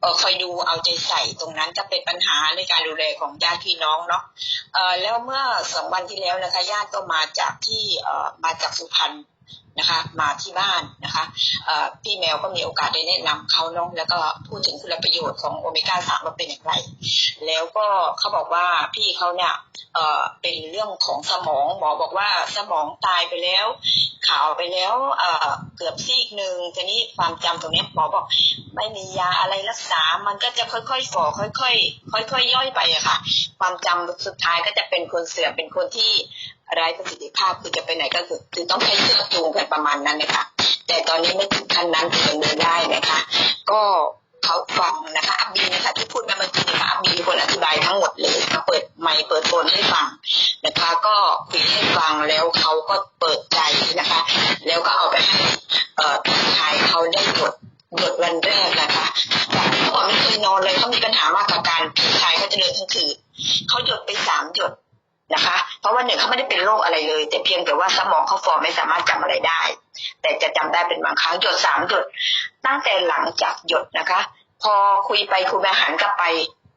เออคอยดูเอาใจใส่ตรงนั้นจะเป็นปัญหาในการดูแลของญาติพี่น้องเนาะเออแล้วเมื่อสองวันที่แล้วนะคะญาติก็มาจากที่เออมาจากสุพรรณ นะคะมาที่บ้านนะคะพี่แมวก็มีโอกาสได้แนะนำเขาเนาะแล้วก็พูดถึงคุณประโยชน์ของโอเมก้าสามว่าเป็นอย่างไร แล้วก็เขาบอกว่าพี่เขาเนี่ยเอ่อเป็นเรื่องของสมองหมอบอกว่าสมองตายไปแล้วขาวไปแล้วเอ่อเกือบซีกหนึ่งทีนี้ความจำตรงนี้หมอบอกไม่มียาอะไรรักษา มันก็จะค่อยๆฝ่อค่อยๆค่อยๆย่อยไปอะค่ะ ความจำสุดท้ายก็จะเป็นคนเสื่อมเป็นคนที่ ไร้ประสิทธิภาพคือจะไปไหนก็คือคือต้องใช้เชือกจูงกันประมาณนั้นนะคะแต่ตอนนี้ไม่ถึงขั้นนั้นถึงเดินได้นะคะ ก็เขาฟังนะคะอับบีนะคะที่พูดมาเมื่อกี้นะคะอับบีคนอธิบายทั้งหมดเลยเปิดไมค์เปิดโฟนให้ฟังนะคะ ก็คุยให้ฟังแล้วเขาก็เปิดใจนะคะ แล้วก็เอาไปให้เอ่อพี่ชายเขาได้หดหดวันแรกนะคะจากที่เขาบอกไม่เคยนอนเลยเขามีปัญหามากกับการพี่ชายเขาจะเดินทั้งคืนเขาหยดไปสามหยด นะคะ เพราะว่าหนึ่งเขาไม่ได้เป็นโรคอะไรเลย แต่เพียงแต่ว่าสมองเขาฟอร์ไม่สามารถจำอะไรได้ แต่จะจำได้เป็นบางครั้งหยดสามหยดตั้งแต่หลังจากหยดนะคะ พอคุยไปคุยมาหันกลับไป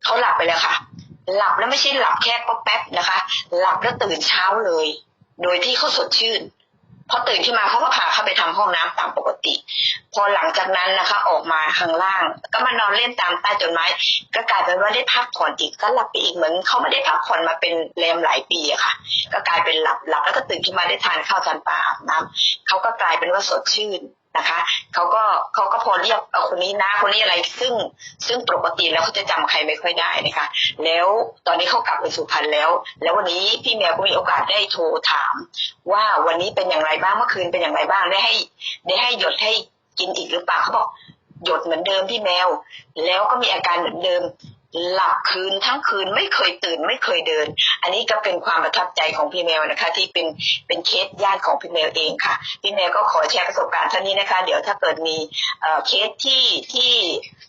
เขาหลับไปแล้วค่ะ หลับแล้วไม่ใช่หลับแค่ป๊อแป๊บนะคะ หลับแล้วตื่นเช้าเลย โดยที่เขาสดชื่น พอตื่นขึ้นมาเขาก็พาเข้าไปทำห้องน้ำตามปกติ พอหลังจากนั้นนะคะ ออกมาข้างล่าง ก็มานอนเล่นตามใต้ต้นไม้ ก็กลายเป็นว่าได้พักผ่อนอีกก็หลับไปอีกเหมือนเขาไม่ได้พักผ่อนมาเป็นแรมหลายปีอะค่ะ ก็กลายเป็นหลับหลับแล้วก็ตื่นขึ้นมาได้ทานข้าวทานปลาอาบน้ำเขาก็กลายเป็นว่าสดชื่น นะคะเขาก็เขาก็พอเรียกเอาคนนี้นะคนนี้อะไรซึ่งซึ่งปกติแล้วเขาจะจำใครไม่ค่อยได้นะคะ แล้วตอนนี้เขากลับไปสุพรรณแล้ว แล้ววันนี้พี่แมวก็มีโอกาสได้โทรถาม ว่าวันนี้เป็นอย่างไรบ้างเมื่อคืนเป็นอย่างไรบ้างได้ให้ ได้ให้หยดให้กินอีกหรือเปล่าเขาบอกหยดเหมือนเดิมพี่แมว แล้วก็มีอาการเหมือนเดิม หลับคืนทั้งคืนไม่เคยตื่นไม่เคยเดิน อันนี้ก็เป็นความประทับใจของพี่แมวนะคะ ที่เป็นเป็นเคสญาติของพี่แมวเองค่ะพี่แมวก็ขอแชร์ประสบการณ์เท่านี้นะคะ เดี๋ยวถ้าเกิดมีเเคสที่ที่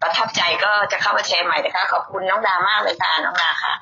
ประทับใจก็จะเข้ามาแชร์ใหม่นะคะขอบคุณน้องดามากเลยค่ะน้องนาค่ะ